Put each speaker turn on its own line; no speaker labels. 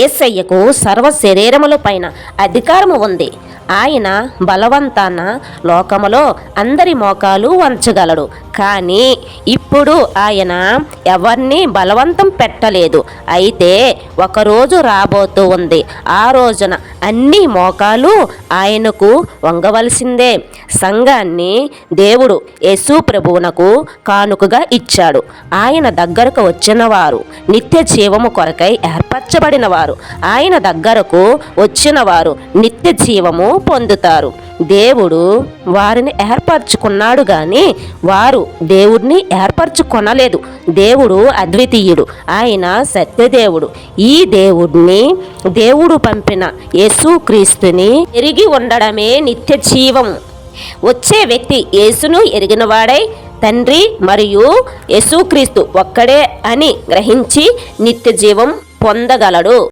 ఏసయ్యకు సర్వ శరీరముల పైన అధికారము ఉంది. ఆయన బలవంతాన లోకములో అందరి మోకాలు వంచగలడు. కానీ ఇప్పుడు ఆయన ఎవరిని బలవంతం పెట్టలేదు. అయితే ఒకరోజు రాబోతూ ఉంది. ఆ రోజున అన్ని మోకాలు ఆయనకు వంగవలసిందే. సంఘాన్ని దేవుడు యేసు ప్రభువునకు కానుకగా ఇచ్చాడు. ఆయన దగ్గరకు వచ్చిన వారు నిత్య జీవము కొరకై ఏర్పరచబడిన వారు ఆయన దగ్గరకు వచ్చిన వారు నిత్య జీవము పొందుతారు. దేవుడు వారిని ఏర్పరచుకున్నాడు కానీ వారు దేవుడిని ఏర్పరచుకొనలేదు. దేవుడు అద్వితీయుడు ఆయన సత్యదేవుడు. ఈ దేవుడిని దేవుడు పంపిన యేసుక్రీస్తుని ఎరిగి ఉండడమే నిత్య జీవం. వచ్చే వ్యక్తి యేసును ఎరిగినవాడై తండ్రి మరియు యేసుక్రీస్తు ఒక్కడే అని గ్రహించి నిత్య జీవం పొందగలడు.